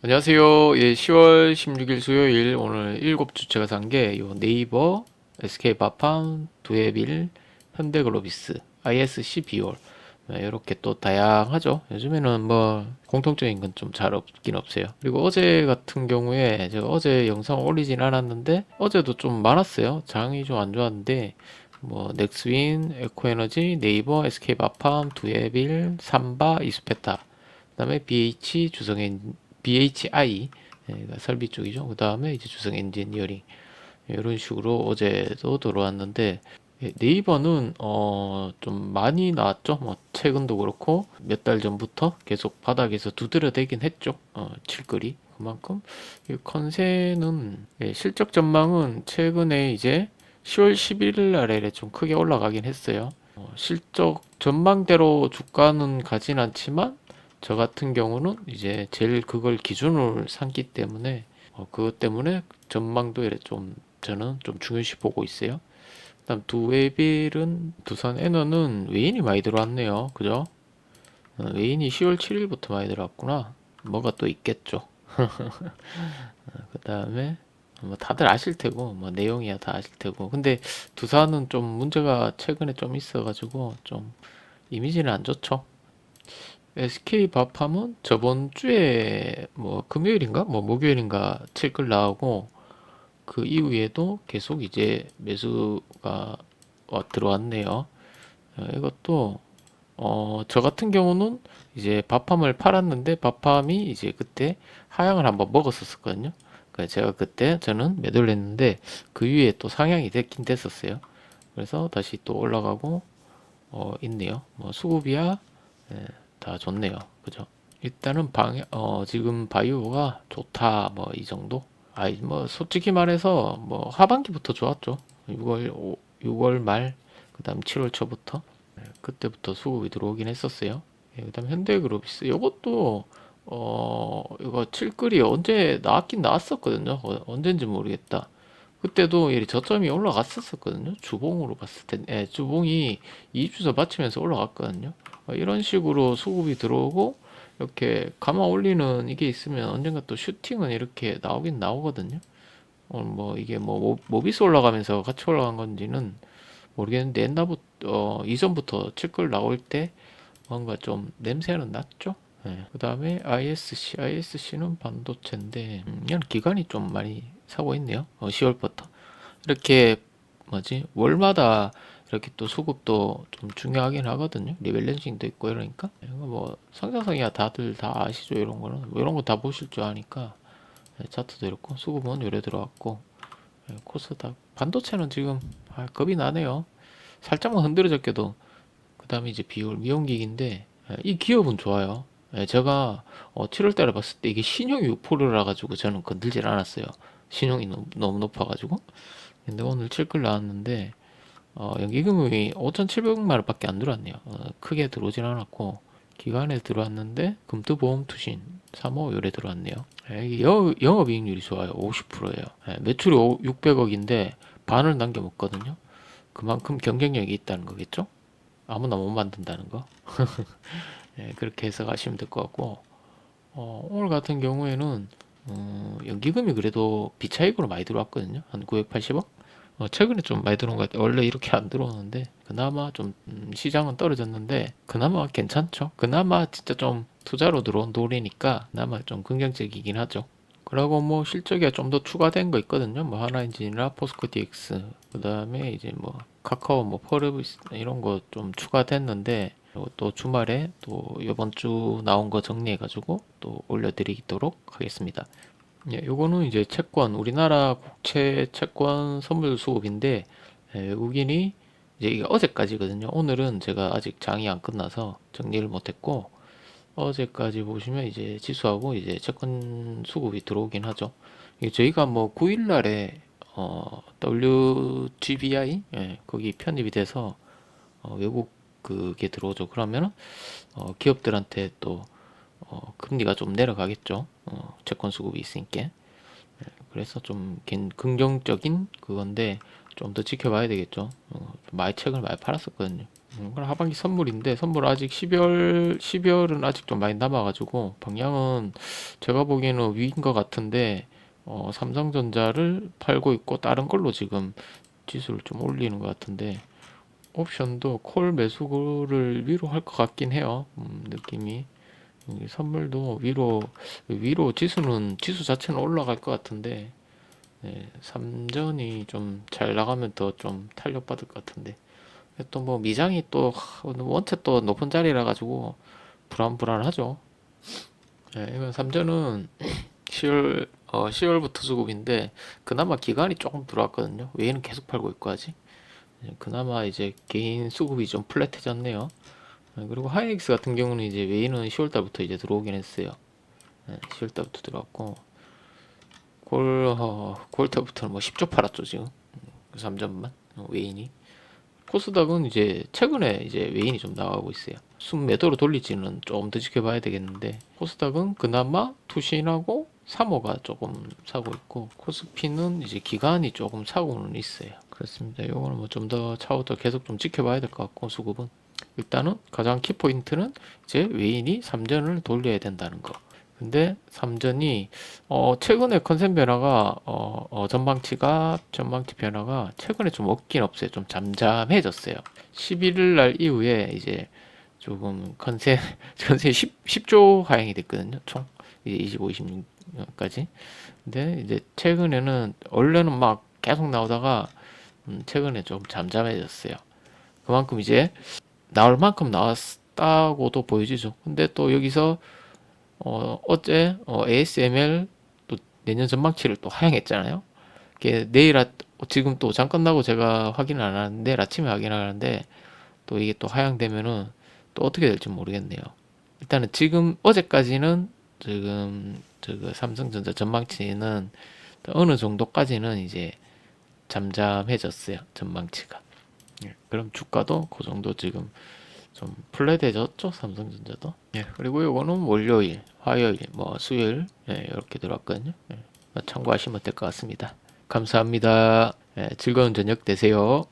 안녕하세요. 예, 10월 16일 수요일 오늘 7주째가 산게 네이버, SK바팜, 두에빌, 현대글로비스, ISC 비올 이렇게 또 다양하죠. 요즘에는 뭐 공통적인 건 좀 잘 없긴 없어요. 그리고 어제 같은 경우에 제가 어제 영상 올리진 않았는데 어제도 좀 많았어요. 장이 좀 안 좋았는데 뭐 넥스윈, 에코에너지, 네이버, SK바팜, 두에빌, 삼바, 이스페타 그다음에 BH 주성엔 BHI 예, 그러니까 설비 쪽이죠. 그 다음에 이제 주성 엔지니어링 이런 식으로 어제도 들어왔는데 예, 네이버는 어 좀 많이 나왔죠. 뭐 최근도 그렇고 몇 달 전부터 계속 바닥에서 두드려대긴 했죠. 어, 칠거리 그만큼 이 컨센은 예, 실적 전망은 최근에 이제 10월 11일 날에 좀 크게 올라가긴 했어요. 어, 실적 전망대로 주가는 가진 않지만 저 같은 경우는 이제 제일 그걸 기준으로 삼기 때문에 어, 그것 때문에 전망도 좀 저는 좀 중요시 보고 있어요. 그다음 두웨빌은 두산 에너는 외인이 많이 들어왔네요. 그죠? 어, 외인이 10월 7일부터 많이 들어왔구나. 뭐가 또 있겠죠. 그 다음에 뭐 다들 아실 테고 뭐 내용이야 다 아실 테고 근데 두산은 좀 문제가 최근에 좀 있어가지고 좀 이미지는 안 좋죠. SK 바팜은 저번 주에 뭐 금요일인가 뭐 목요일인가 책을 나오고 그 이후에도 계속 이제 매수가 와- 들어왔네요. 어, 이것도 어, 저 같은 경우는 이제 밥팜을 팔았는데 밥팜이 이제 그때 하향을 한번 먹었었거든요. 그래서 제가 그때 저는 매도를 했는데 그 이후에 또 상향이 됐긴 됐었어요. 그래서 다시 또 올라가고 어, 있네요. 뭐 수급이야 예, 다 좋네요. 그죠? 일단은 방, 어, 지금 바이오가 좋다. 뭐 이 정도? 아이 뭐 솔직히 말해서 뭐 하반기부터 좋았죠. 6월 6월 말 그 다음 7월 초부터 예, 그때부터 수급이 들어오긴 했었어요. 예, 그 다음 현대그룹스 이것도 어 이거 칠끌이 언제 나왔긴 나왔었거든요. 어, 언젠지 모르겠다. 그때도 이 저점이 올라갔었거든요. 주봉으로 봤을 때, 예, 주봉이 2주서 받치면서 올라갔거든요. 어, 이런 식으로 수급이 들어오고 이렇게 감아 올리는 이게 있으면 언젠가 또 슈팅은 이렇게 나오긴 나오거든요. 어, 뭐 이게 뭐 모- 모비스 올라가면서 같이 올라간 건지는 모르겠는데 옛날부터 어, 이전부터 칠걸 나올 때 뭔가 좀 냄새는 났죠. 예. 그 다음에 ISC, ISC는 반도체인데 음, 이건 기관이 좀 많이 사고 있네요. 어, 10월부터 이렇게 뭐지 월마다 이렇게 또 수급도 좀 중요하긴 하거든요. 리밸런싱도 있고 이러니까 이거 뭐 성장성이야 다들 다 아시죠 이런 거는 뭐 이런 거 다 보실 줄 아니까 예, 차트도 이렇고 수급은 요래 들어왔고 예, 코스닥 반도체는 지금 아, 겁이 나네요. 살짝만 흔들어졌게도 그 다음에 이제 비율 미용기기인데 예, 이 기업은 좋아요. 예, 제가 어, 7월 달에 봤을 때 이게 신용이 6%라 가지고 저는 건들질 않았어요. 신용이 너무, 높아가지고. 근데 오늘 7끌 나왔는데 어, 연기금이 5,700만 원밖에 안 들어왔네요. 어, 크게 들어오진 않았고 기간에 들어왔는데 금투보험 투신 3호 요래 들어왔네요. 예, 영업이익률이 좋아요. 50%예요. 예, 매출이 600억인데 반을 남겨 먹거든요. 그만큼 경쟁력이 있다는 거겠죠? 아무나 못 만든다는 거. 예, 그렇게 해석하시면 될 것 같고 어, 오늘 같은 경우에는 어, 연기금이 그래도 비차익으로 많이 들어왔거든요. 한 980억. 어, 최근에 좀 많이 들어온 것 같아요. 원래 이렇게 안 들어오는데 그나마 좀 음, 시장은 떨어졌는데 그나마 괜찮죠. 그나마 진짜 좀 투자로 들어온 돌이니까 그나마 좀 긍정적이긴 하죠. 그리고 뭐 실적이 좀 더 추가된 거 있거든요. 뭐 하나인지나 포스코 DX 그 다음에 이제 뭐 카카오 뭐 퍼르비스 이런 거 좀 추가됐는데 그리고 또 주말에 또 이번 주 나온 거 정리해가지고 또 올려드리도록 하겠습니다. 예, 요거는 이제 채권, 우리나라 국채 채권 선물 수급인데 예, 외국인이 이제 어제까지거든요. 오늘은 제가 아직 장이 안 끝나서 정리를 못했고 어제까지 보시면 이제 지수하고 이제 채권 수급이 들어오긴 하죠. 이게 저희가 뭐 9일 날에 어, WGBI 예, 거기 편입이 돼서 어, 외국 그게 들어오죠. 그러면은 어, 기업들한테 또 어, 금리가 좀 내려가겠죠. 어, 채권 수급이 있으니까. 예, 그래서 좀 겐- 긍정적인 그건데 좀 더 지켜봐야 되겠죠. 어, 좀 많이 책을 많이 팔았었거든요. 음, 그럼 하반기 선물인데 선물 아직 12월 12월은 아직 좀 많이 남아가지고 방향은 제가 보기에는 위인 것 같은데 어, 삼성전자를 팔고 있고 다른 걸로 지금 지수를 좀 올리는 것 같은데 옵션도 콜 매수를 위로 할 것 같긴 해요. 음, 느낌이 이 선물도 위로 위로 지수는 지수 자체는 올라갈 것 같은데 네, 삼전이 좀 잘 나가면 더 좀 탄력받을 것 같은데 또 뭐 미장이 또 하, 원체 또 높은 자리라 가지고 불안불안하죠. 네, 이건 삼전은 10월 어, 10월부터 수급인데 그나마 기간이 조금 들어왔거든요. 외에는 계속 팔고 있고 하지. 네, 그나마 이제 개인 수급이 좀 플랫해졌네요. 네, 그리고 하이닉스 같은 경우는 이제 외인은 10월 달부터 이제 들어오긴 했어요. 네, 10월 달부터 들어왔고 골 어, 골달부터는 뭐 10조 팔았죠 지금. 3점만 외인이. 코스닥은 이제 최근에 이제 외인이 좀 나가고 있어요. 순 매도로 돌릴지는 좀더 지켜봐야 되겠는데 코스닥은 그나마 투신하고 3호가 조금 사고 있고 코스피는 이제 기간이 조금 사고는 있어요. 그렇습니다. 요거는 뭐 좀 더 차후부터 계속 좀 지켜봐야 될 것 같고 수급은 일단은 가장 키포인트는 이제 외인이 3전을 돌려야 된다는 거. 근데 3전이 어 최근에 컨셉 변화가 어, 어 전망치가 전망치 변화가 최근에 좀 없긴 없어요. 좀 잠잠해졌어요. 11일 날 이후에 이제 조금 컨셉 컨셉 10, 10조 하향이 됐거든요. 총 이제 25, 26까지. 근데 이제 최근에는 원래는 막 계속 나오다가 음, 최근에 좀 잠잠해졌어요. 그만큼 이제 나올 만큼 나왔다고도 보여지죠. 근데 또 여기서 어, 어제 어, ASML 또 내년 전망치를 또 하향했잖아요. 이게 내일 아, 지금 또 잠깐 나고 제가 확인을 안 하는데 아침에 확인하는데 또 이게 또 하향되면은 또 어떻게 될지 모르겠네요. 일단은 지금 어제까지는 지금 저그 삼성전자 전망치는 또 어느 정도까지는 이제 잠잠해졌어요. 전망치가. 예, 그럼 주가도 그 정도 지금 좀 플랫해졌죠 삼성전자도? 예 그리고 요거는 월요일 화요일 뭐 수요일 예, 이렇게 들어왔거든요. 예, 참고하시면 될 것 같습니다. 감사합니다. 예, 즐거운 저녁 되세요